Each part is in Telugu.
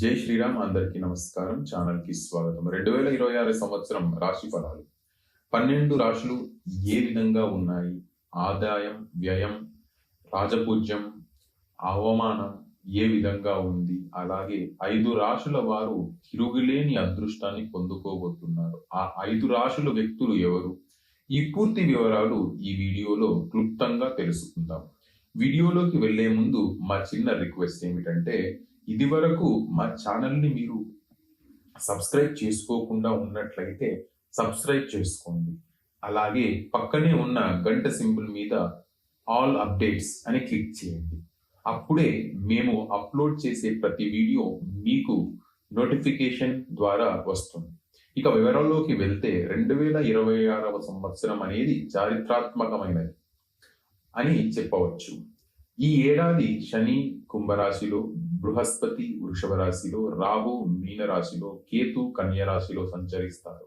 జై శ్రీరామ్ అందరికీ నమస్కారం. ఛానల్కి స్వాగతం. రెండు వేల ఇరవై ఆరు సంవత్సరం రాశి ఫలాలు. పన్నెండు రాశులు ఏ విధంగా ఉన్నాయి? ఆదాయం వ్యయం రాజపూజ్యం అవమానం ఏ విధంగా ఉంది? అలాగే ఐదు రాశుల వారు తిరుగులేని అదృష్టాన్ని పొందుకోబోతున్నారు. ఆ ఐదు రాశుల వ్యక్తులు ఎవరు? ఈ పూర్తి వివరాలు ఈ వీడియోలో క్లుప్తంగా తెలుసుకుందాం. వీడియోలోకి వెళ్ళే ముందు మా చిన్న రిక్వెస్ట్ ఏమిటంటే ఇది వరకు మా ఛానల్ని మీరు సబ్స్క్రైబ్ చేసుకోకుండా ఉన్నట్లయితే సబ్స్క్రైబ్ చేసుకోండి. అలాగే పక్కనే ఉన్న గంట సింబుల్ మీద ఆల్ అప్డేట్స్ అని క్లిక్ చేయండి. అప్పుడే మేము అప్లోడ్ చేసే ప్రతి వీడియో మీకు నోటిఫికేషన్ ద్వారా వస్తుంది. ఇక వివరాల్లోకి వెళ్తే రెండు వేల ఇరవై ఆరవ సంవత్సరం అనేది చారిత్రాత్మకమైనది అని చెప్పవచ్చు. ఈ ఏడాది శని కుంభరాశిలో బృహస్పతి వృషభ రాశిలో రాహు మీన రాశిలో కేతు కన్య రాశిలో సంచరిస్తారు.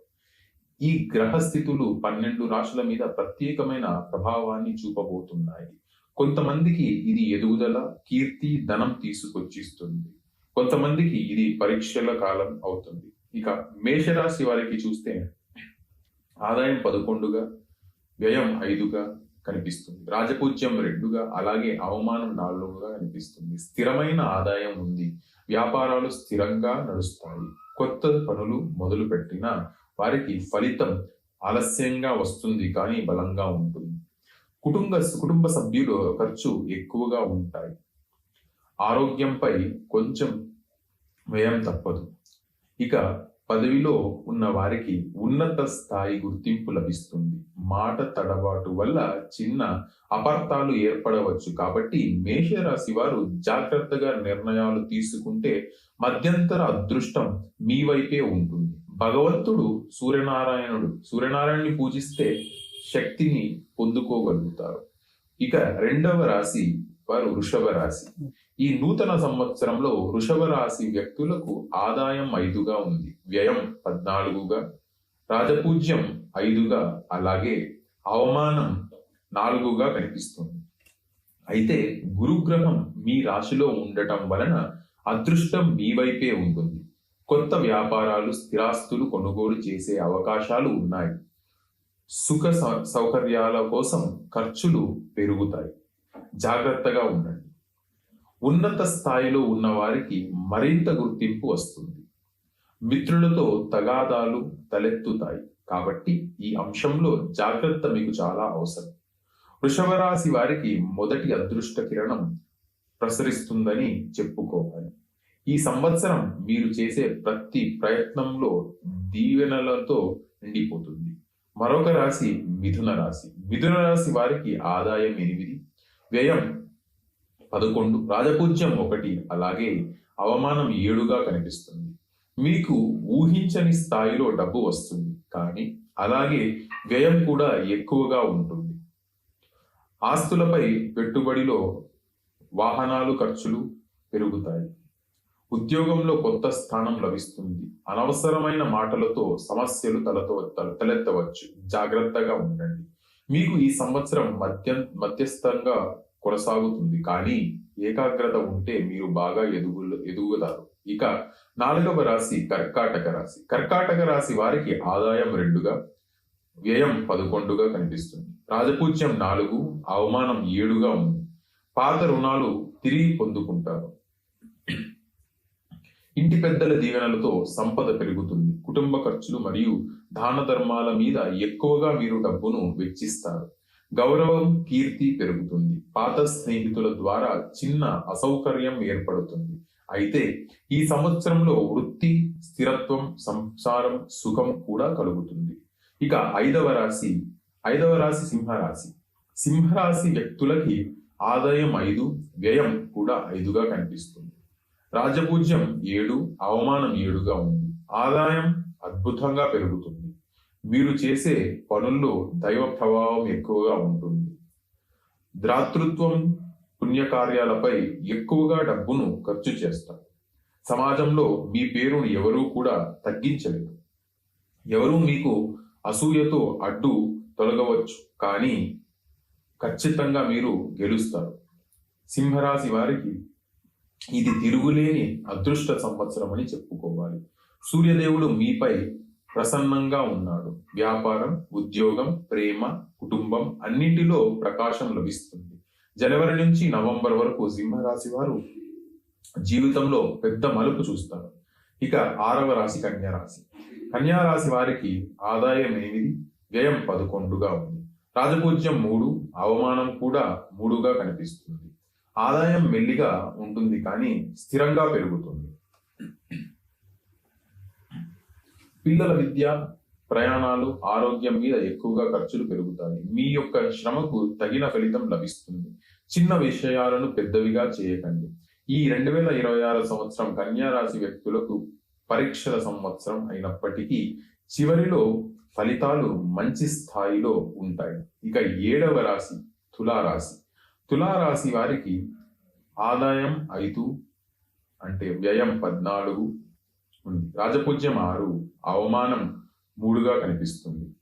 ఈ గ్రహస్థితులు పన్నెండు రాశుల మీద ప్రత్యేకమైన ప్రభావాన్ని చూపబోతున్నాయి. కొంతమందికి ఇది ఎదుగుదల కీర్తి ధనం తీసుకొచ్చిస్తుంది. కొంతమందికి ఇది పరీక్షల కాలం అవుతుంది. ఇక మేషరాశి వారికి చూస్తే ఆదాయం పదకొండుగా వ్యయం ఐదుగా కనిపిస్తుంది. రాజపూజ్యం రెండుగా అలాగే అవమానం నాలుగుగా కనిపిస్తుంది. స్థిరమైన ఆదాయం ఉంది. వ్యాపారాలు స్థిరంగా నడుస్తాయి. కొత్త పనులు మొదలు పెట్టినా వారికి ఫలితం ఆలస్యంగా వస్తుంది కానీ బలంగా ఉంటుంది. కుటుంబ కుటుంబ సభ్యులు ఖర్చు ఎక్కువగా ఉంటాయి. ఆరోగ్యంపై కొంచెం వ్యయం తప్పదు. ఇక పదవిలో ఉన్న వారికి ఉన్నత స్థాయి గుర్తింపు లభిస్తుంది. మాట తడబాటు వల్ల చిన్న అపార్థాలు ఏర్పడవచ్చు. కాబట్టి మేషరాశి వారు జాగ్రత్తగా నిర్ణయాలు తీసుకుంటే మధ్యంతర అదృష్టం మీ వైపే ఉంటుంది. భగవంతుడు సూర్యనారాయణుడు. సూర్యనారాయణుని పూజిస్తే శక్తిని పొందుకోగలుగుతారు. ఇక రెండవ రాశి వారు వృషభ రాశి. ఈ నూతన సంవత్సరంలో వృషభ రాశి వ్యక్తులకు ఆదాయం ఐదుగా ఉంది. వ్యయం పద్నాలుగుగా రాజపూజ్యం ఐదుగా అలాగే అవమానం నాలుగుగా కనిపిస్తుంది. అయితే గురుగ్రహం మీ రాశిలో ఉండటం వలన అదృష్టం మీ వైపే ఉంటుంది. కొత్త వ్యాపారాలు స్థిరాస్తులు కొనుగోలు చేసే అవకాశాలు ఉన్నాయి. సుఖ సౌ- సౌకర్యాల కోసం ఖర్చులు పెరుగుతాయి. జాగ్రత్తగా ఉండండి. ఉన్నత స్థాయిలో ఉన్న వారికి మరింత గుర్తింపు వస్తుంది. మిత్రులతో తగాదాలు తలెత్తుతాయి. కాబట్టి ఈ అంశంలో జాగ్రత్త మీకు చాలా అవసరం. వృషభరాశి వారికి మొదటి అదృష్ట కిరణం ప్రసరిస్తుందని చెప్పుకోవాలి. ఈ సంవత్సరం మీరు చేసే ప్రతి ప్రయత్నంలో దీవెనలతో నిండిపోతుంది. మరొక రాశి మిథున రాశి. మిథున రాశి వారికి ఆదాయం ఎనిమిది వ్యయం పదకొండు. రాజపూజ్యం ఒకటి. అలాగే అవమానం ఏడుగా కనిపిస్తుంది. మీకు ఊహించని స్థాయిలో డబ్బు వస్తుంది. కానీ అలాగే వ్యయం కూడా ఎక్కువగా ఉంటుంది. ఆస్తులపై పెట్టుబడిలో వాహనాలు ఖర్చులు పెరుగుతాయి. ఉద్యోగంలో కొత్త స్థానం లభిస్తుంది. అనవసరమైన మాటలతో సమస్యలు తలతో తల- తలెత్తవచ్చు. జాగ్రత్తగా ఉండండి. మీకు ఈ సంవత్సరం మధ్య మధ్యస్థంగా కొనసాగుతుంది కానీ ఏకాగ్రత ఉంటే మీరు బాగా ఎదుగు ఎదుగుతారు. ఇక నాలుగవ రాశి కర్కాటక రాశి. కర్కాటక రాశి వారికి ఆదాయం రెండుగా వ్యయం పదకొండుగా కనిపిస్తుంది. రాజపూజ్యం నాలుగు అవమానం ఏడుగా ఉంది. పాత రుణాలు తిరిగి పొందుకుంటారు. ఇంటి పెద్దల దీవెనలతో సంపద పెరుగుతుంది. ఖర్చులు మరియు దాన ధర్మాల మీద ఎక్కువగా మీరు డబ్బును వెచ్చిస్తారు. గౌరవం కీర్తి పెరుగుతుంది. పాత స్నేహితుల ద్వారా చిన్న అసౌకర్యం ఏర్పడుతుంది. అయితే ఈ సంవత్సరంలో వృత్తి స్థిరత్వం సంసారం సుఖం కూడా కలుగుతుంది. ఇక ఐదవ రాశి ఐదవ రాశి సింహరాశి. సింహరాశి వ్యక్తులకి ఆదాయం ఐదు వ్యయం కూడా ఐదుగా కనిపిస్తుంది. రాజపూజ్యం ఏడు అవమానం ఏడుగా ఉంది. ఆదాయం అద్భుతంగా పెరుగుతుంది. మీరు చేసే పనుల్లో దైవ ప్రభావం ఎక్కువగా ఉంటుంది. ద్రాతృత్వం పుణ్యకార్యాలపై ఎక్కువగా డబ్బును ఖర్చు చేస్తారు. సమాజంలో మీ పేరును ఎవరూ కూడా తగ్గించలేరు. ఎవరూ మీకు అసూయతో అడ్డు తొలగవచ్చు కానీ ఖచ్చితంగా మీరు గెలుస్తారు. సింహరాశి వారికి ఇది తిరుగులేని అదృష్ట సంవత్సరం అని చెప్పుకోవాలి. సూర్యదేవుడు మీపై ప్రసన్నంగా ఉన్నాడు. వ్యాపారం ఉద్యోగం ప్రేమ కుటుంబం అన్నింటిలో ప్రకాశం లభిస్తుంది. జనవరి నుంచి నవంబర్ వరకు సింహరాశి వారు జీవితంలో పెద్ద మలుపు చూస్తారు. ఇక ఆరవ రాశి కన్యారాశి కన్యారాశి వారికి ఆదాయం ఎనిమిది వ్యయం పదకొండుగా ఉంది. రాజపూజ్యం మూడు అవమానం కూడా మూడుగా కనిపిస్తుంది. ఆదాయం మెల్లిగా ఉంటుంది కానీ స్థిరంగా పెరుగుతుంది. పిల్లల విద్య ప్రయాణాలు ఆరోగ్యం మీద ఎక్కువగా ఖర్చులు పెరుగుతాయి. మీ యొక్క శ్రమకు తగిన ఫలితం లభిస్తుంది. చిన్న విషయాలను పెద్దవిగా చేయకండి. ఈ రెండు వేల ఇరవై ఆరు సంవత్సరం కన్యారాశి వ్యక్తులకు పరీక్షల సంవత్సరం అయినప్పటికీ చివరిలో ఫలితాలు మంచి స్థాయిలో ఉంటాయి. ఇక ఏడవ రాశి తులారాశి. తులారాశి వారికి ఆదాయం ఐదు అంటే వ్యయం పద్నాలుగు ఉంది. రాజపూజ్యం ఆరు అవమానం మూడుగా కనిపిస్తుంది.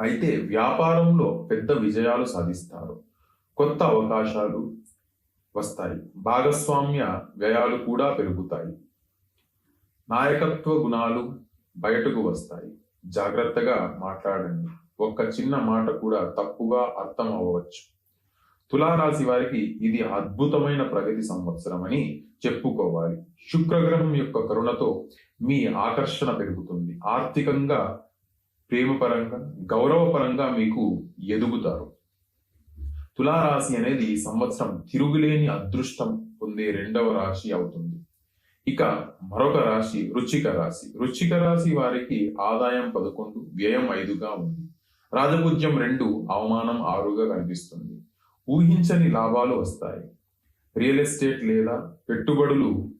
అయితే వ్యాపారంలో పెద్ద విజయాలు సాధిస్తారు. కొత్త అవకాశాలు వస్తాయి. భాగస్వామ్య వ్యయాలు కూడా పెరుగుతాయి. నాయకత్వ గుణాలు బయటకు వస్తాయి. జాగ్రత్తగా మాట్లాడండి. ఒక్క చిన్న మాట కూడా తప్పుగా అర్థం అవ్వవచ్చు. తులారాశి వారికి ఇది అద్భుతమైన ప్రగతి సంవత్సరం అని చెప్పుకోవాలి. శుక్రగ్రహం యొక్క కరుణతో మీ ఆకర్షణ పెరుగుతుంది. ఆర్థికంగా ప్రేమపరంగా గౌరవపరంగా మీకు ఎదుగుతారు. తులారాశి అనేది ఈ సంవత్సరం తిరుగులేని అదృష్టం పొందే రెండవ రాశి అవుతుంది. ఇక మరొక రాశి రుచిక రాశి. రుచిక రాశి వారికి ఆదాయం పదకొండు వ్యయం ఐదుగా ఉంది. రాజపూజ్యం రెండు అవమానం ఆరుగా కనిపిస్తుంది. ఊహించని లాభాలు వస్తాయి. రియల్ ఎస్టేట్ లేదా పెట్టుబడులు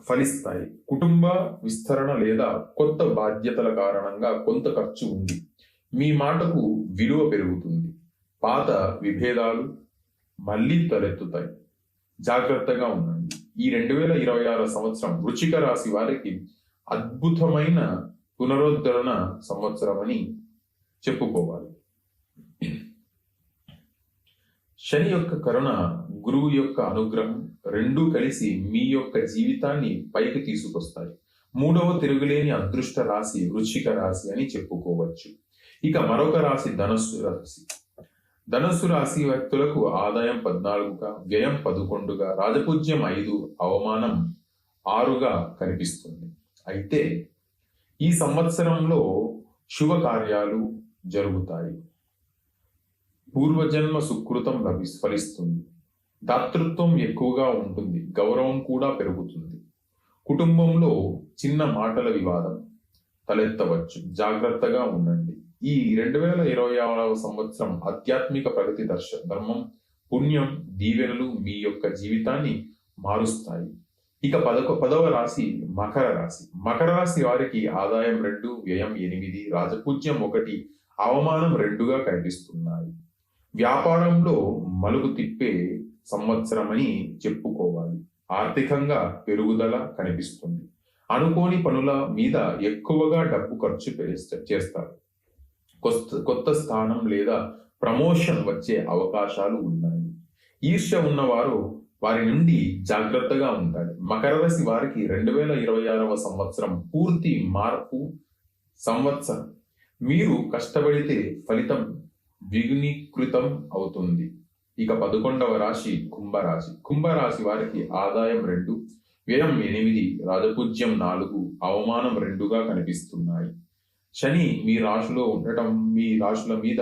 ఫలిస్తాయి. కుటుంబ విస్తరణ లేదా కొత్త బాధ్యతల కారణంగా కొంత ఖర్చు ఉంది. మీ మాటకు విలువ పెరుగుతుంది. పాత విభేదాలు మళ్ళీ తలెత్తుతాయి. జాగ్రత్తగా ఉండండి. ఈ రెండు వేల ఇరవై ఆరు సంవత్సరం వృచిక రాశి వారికి అద్భుతమైన పునరుద్ధరణ సంవత్సరం అని చెప్పుకోవాలి. శని యొక్క కరుణ గురువు యొక్క అనుగ్రహం రెండూ కలిసి మీ యొక్క జీవితాన్ని పైకి తీసుకొస్తాయి. మూడవ తిరుగులేని అదృష్ట రాశి వృచ్చిక రాశి అని చెప్పుకోవచ్చు. ఇక మరొక రాశి ధనస్సు రాశి. ధనస్సు రాశి వ్యక్తులకు ఆదాయం పద్నాలుగుగా వ్యయం పదకొండుగా రాజపూజ్యం ఐదు అవమానం ఆరుగా కనిపిస్తుంది. అయితే ఈ సంవత్సరంలో శుభకార్యాలు జరుగుతాయి. పూర్వజన్మ సుకృతం లభి ఫలిస్తుంది. దాతృత్వం ఎక్కువగా ఉంటుంది గౌరవం కూడా పెరుగుతుంది. కుటుంబంలో చిన్న మాటల వివాదం తలెత్తవచ్చు జాగ్రత్తగా ఉండండి. ఈ రెండు వేల ఇరవై ఆరవ సంవత్సరం ఆధ్యాత్మిక ప్రగతి దర్శ ధర్మం పుణ్యం దీవెనలు మీ యొక్క జీవితాన్ని మారుస్తాయి. ఇక పదకొ పదవ రాశి మకర రాశి. మకర రాశి వారికి ఆదాయం రెండు వ్యయం ఎనిమిది రాజపూజ్యం ఒకటి అవమానం రెండుగా కనిపిస్తున్నాయి. వ్యాపారంలో మలుగు తిప్పే సంవత్సరమని చెప్పుకోవాలి. ఆర్థికంగా పెరుగుదల కనిపిస్తుంది. అనుకోని పనుల మీద ఎక్కువగా డబ్బు ఖర్చు చేస్తారు. కొత్త కొత్త స్థానం లేదా ప్రమోషన్ వచ్చే అవకాశాలు ఉన్నాయి. ఈర్ష్య ఉన్నవారు వారి నుండి జాగ్రత్తగా ఉండాలి. మకర రాశి వారికి రెండు వేల ఇరవై ఆరవ సంవత్సరం పూర్తి మార్పు సంవత్సరం. మీరు కష్టపడితే ఫలితం ద్విగుణీకృతం అవుతుంది. ఇక పదకొండవ రాశి కుంభరాశి. కుంభరాశి వారికి ఆదాయం రెండు వ్యయం ఎనిమిది రాజపూజ్యం నాలుగు అవమానం రెండుగా కనిపిస్తున్నాయి. శని మీ రాశిలో ఉండటం మీ రాశుల మీద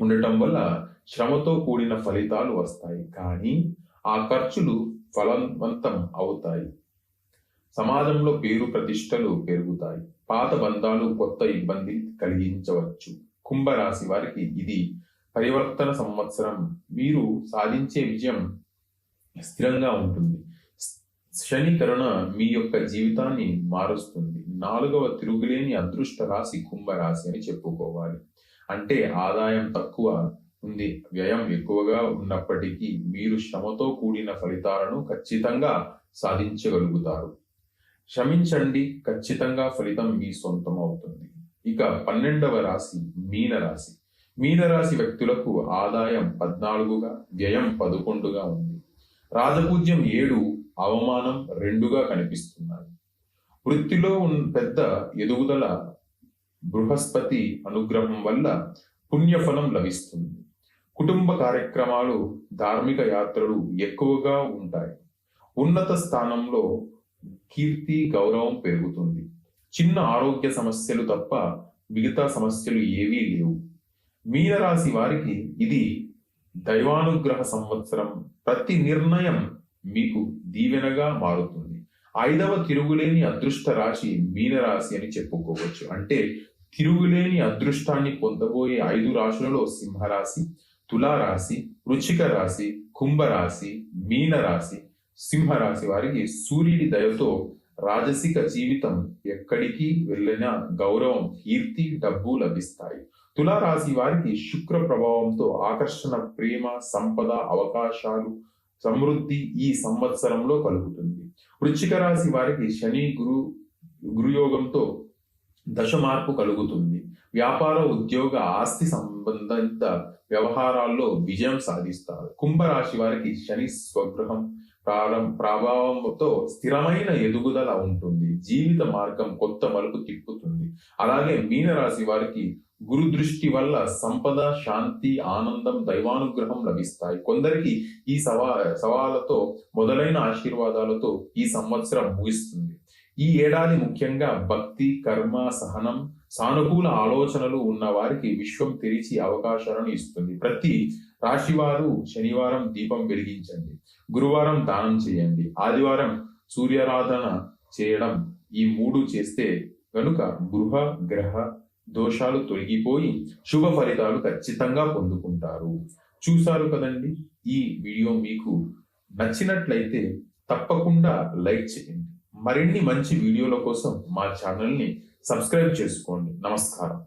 ఉండటం వల్ల శ్రమతో కూడిన ఫలితాలు వస్తాయి. కానీ ఆ ఖర్చులు ఫలవంతం అవుతాయి. సమాజంలో పేరు ప్రతిష్టలు పెరుగుతాయి. పాత బంధాలు కొత్త ఇబ్బంది కలిగించవచ్చు. కుంభరాశి వారికి ఇది పరివర్తన సంవత్సరం. మీరు సాధించే విజయం స్థిరంగా ఉంటుంది. శని కరుణ మీ యొక్క జీవితాన్ని మారుస్తుంది. నాలుగవ తిరుగులేని అదృష్ట రాశి కుంభరాశి అని చెప్పుకోవాలి. అంటే ఆదాయం తక్కువ ఉంది. వ్యయం ఎక్కువగా ఉన్నప్పటికీ మీరు శ్రమతో కూడిన ఫలితాలను ఖచ్చితంగా సాధించగలుగుతారు. శ్రమించండి ఖచ్చితంగా ఫలితం మీ సొంతం అవుతుంది. ఇక పన్నెండవ రాశి మీనరాశి. మీనరాశి వ్యక్తులకు ఆదాయం పద్నాలుగుగా వ్యయం పదకొండుగా ఉంది. రాజపూజ్యం ఏడు అవమానం రెండుగా కనిపిస్తున్నాయి. వృత్తిలో ఉన్న పెద్ద ఎదుగుదల బృహస్పతి అనుగ్రహం వల్ల పుణ్యఫలం లభిస్తుంది. కుటుంబ కార్యక్రమాలు ధార్మిక యాత్రలు ఎక్కువగా ఉంటాయి. ఉన్నత స్థానంలో కీర్తి గౌరవం పెరుగుతుంది. చిన్న ఆరోగ్య సమస్యలు తప్ప మిగతా సమస్యలు ఏవీ లేవు. మీనరాశి వారికి ఇది దైవానుగ్రహ సంవత్సరం. ప్రతి నిర్ణయం మీకు దీవెనగా మారుతుంది. ఐదవ తిరుగులేని అదృష్ట రాశి మీనరాశి అని చెప్పుకోవచ్చు. అంటే తిరుగులేని అదృష్టాన్ని పొందబోయే ఐదు రాశులలో సింహరాశి తులారాశి వృచ్చిక రాశి కుంభరాశి మీనరాశి. సింహరాశి వారికి సూర్యుడి దయతో రాజసిక జీవితం ఎక్కడికి వెళ్ళిన గౌరవం కీర్తి డబ్బు లభిస్తాయి. తులారాశి వారికి శుక్ర ప్రభావంతో ఆకర్షణ ప్రేమ సంపద అవకాశాలు సమృద్ధి ఈ సంవత్సరంలో కలుగుతుంది. వృశ్చిక రాశి వారికి శని గురు గురుయోగంతో దశ మార్పు కలుగుతుంది. వ్యాపార ఉద్యోగ ఆస్తి సంబంధిత వ్యవహారాల్లో విజయం సాధిస్తారు. కుంభరాశి వారికి శని స్వగృహం ప్రభావంతో స్థిరమైన ఎదుగుదల ఉంటుంది. జీవిత మార్గం కొత్త మలుపు తిప్పుతుంది. అలాగే మీనరాశి వారికి గురు దృష్టి వల్ల సంపద శాంతి ఆనందం దైవానుగ్రహం లభిస్తాయి. కొందరికి ఈ సవా సవాలతో మొదలైన ఆశీర్వాదాలతో ఈ సంవత్సరం ముగిస్తుంది. ఈ ఏడాది ముఖ్యంగా భక్తి కర్మ సహనం సానుకూల ఆలోచనలు ఉన్న వారికి విశ్వం తెరిచి అవకాశాలను ఇస్తుంది. ప్రతి రాశివారు శనివారం దీపం వెలిగించండి. గురువారం దానం చేయండి. ఆదివారం సూర్యారాధన చేయడం ఈ మూడు చేస్తే కనుక గృహ గ్రహ దోషాలు తొలగిపోయి శుభ ఫలితాలు ఖచ్చితంగా పొందుకుంటారు. చూశారు కదండి? ఈ వీడియో మీకు నచ్చినట్లయితే తప్పకుండా లైక్ చేయండి. మరిన్ని మంచి వీడియోల కోసం మా ఛానల్ని సబ్స్క్రైబ్ చేసుకోండి. నమస్కారం.